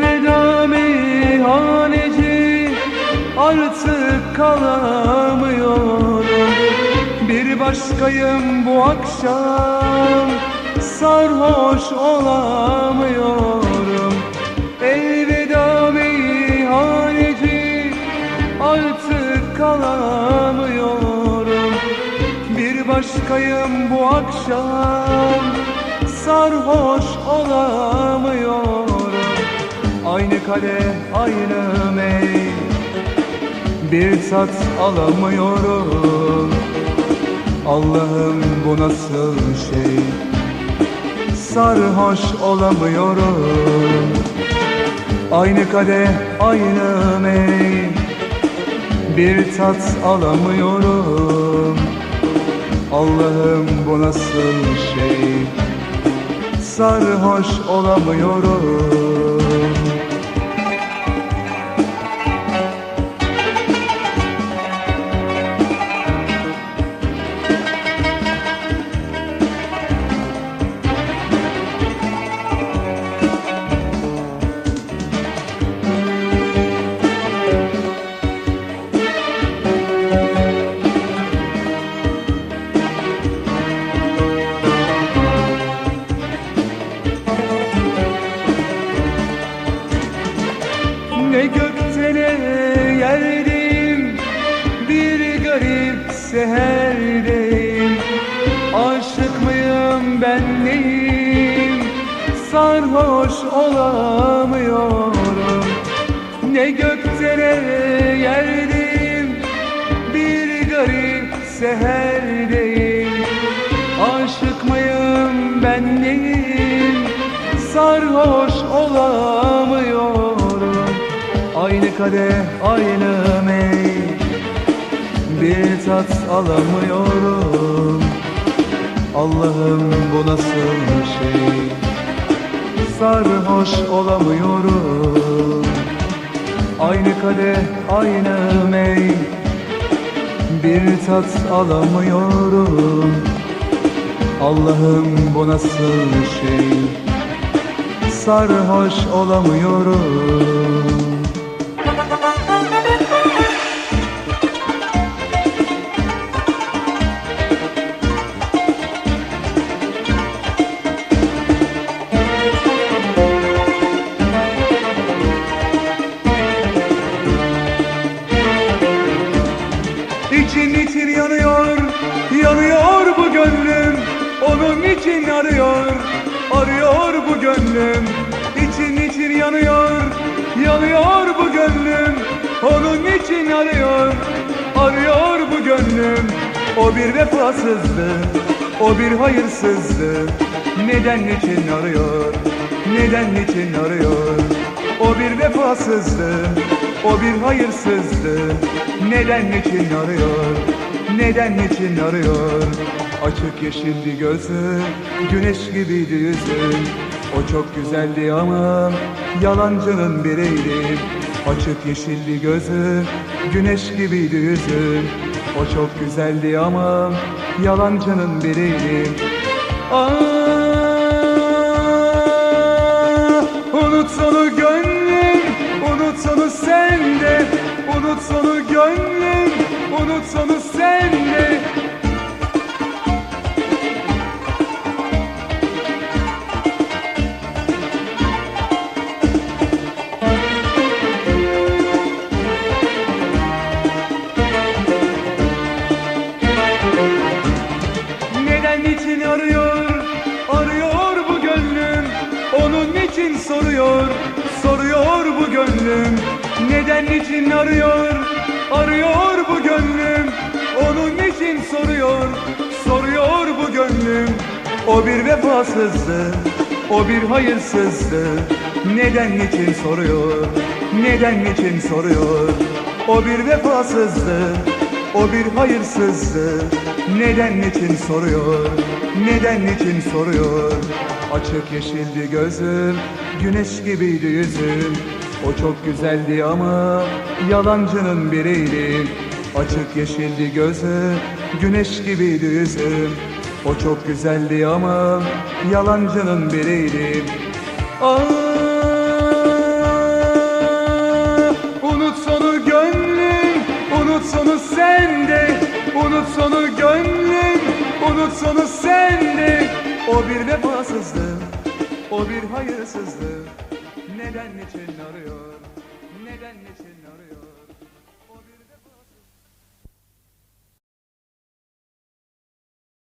Elveda meyhaneci Artık kalamıyorum. Bir başkayım bu akşam Sarhoş olamıyorum. Elveda meyhaneci Artık kalamıyorum. Bir başkayım bu akşam Sarhoş olamıyorum Aynı kale aynı mey. Bir tat alamıyorum. Allah'ım bu nasıl şey? Sarhoş olamıyorum. Aynı kadeh aynı mey. Bir tat alamıyorum. Allah'ım bu nasıl şey? Sarhoş olamıyorum Ne gökte ne yerdeyim Bir garip seherdeyim. Aşık mıyım ben neyim? Sarhoş olamıyorum. Ne gökte ne yerdeyim Bir garip seherdeyim. Aşık mıyım ben neyim? Sarhoş olamıyorum kadeh aynı mey Bir tat alamıyorum. Allah'ım bu nasıl şey? Sarhoş olamıyorum. Aynı kadeh aynı mey Bir tat alamıyorum. Allah'ım bu nasıl şey? Sarhoş olamıyorum Onun için arıyor, arıyor bu gönlüm. İçin için yanıyor, yanıyor bu gönlüm. Onun için arıyor, arıyor bu gönlüm. O bir vefasızdı, o bir hayırsızdı. Neden için arıyor, neden için arıyor? O bir vefasızdı, o bir hayırsızdı. Neden için arıyor Neden için arıyor Açık yeşildi gözü Güneş gibiydi yüzü O çok güzeldi ama Yalancının biriydi. Açık yeşildi gözü Güneş gibiydi yüzü O çok güzeldi ama Yalancının biriydi. Ah Unut onu gönlüm Unut onu sen de. Unut onu gönlüm Unut onu sen soruyor, soruyor bu gönlüm. Neden için arıyor, arıyor bu gönlüm. Onun için soruyor, soruyor bu gönlüm. O bir vefasızdı, o bir hayırsızdı Neden için soruyor, neden için soruyor? O bir vefasızdı, o bir hayırsızdı Neden için soruyor? Neden için soruyor Açık yeşildi gözüm Güneş gibiydi yüzüm. O çok güzeldi ama Yalancının biriydi. Açık yeşildi gözü Güneş gibiydi yüzüm. O çok güzeldi ama Yalancının biriydi. Ah Hayırsızdı Neden niçin arıyor? Neden niçin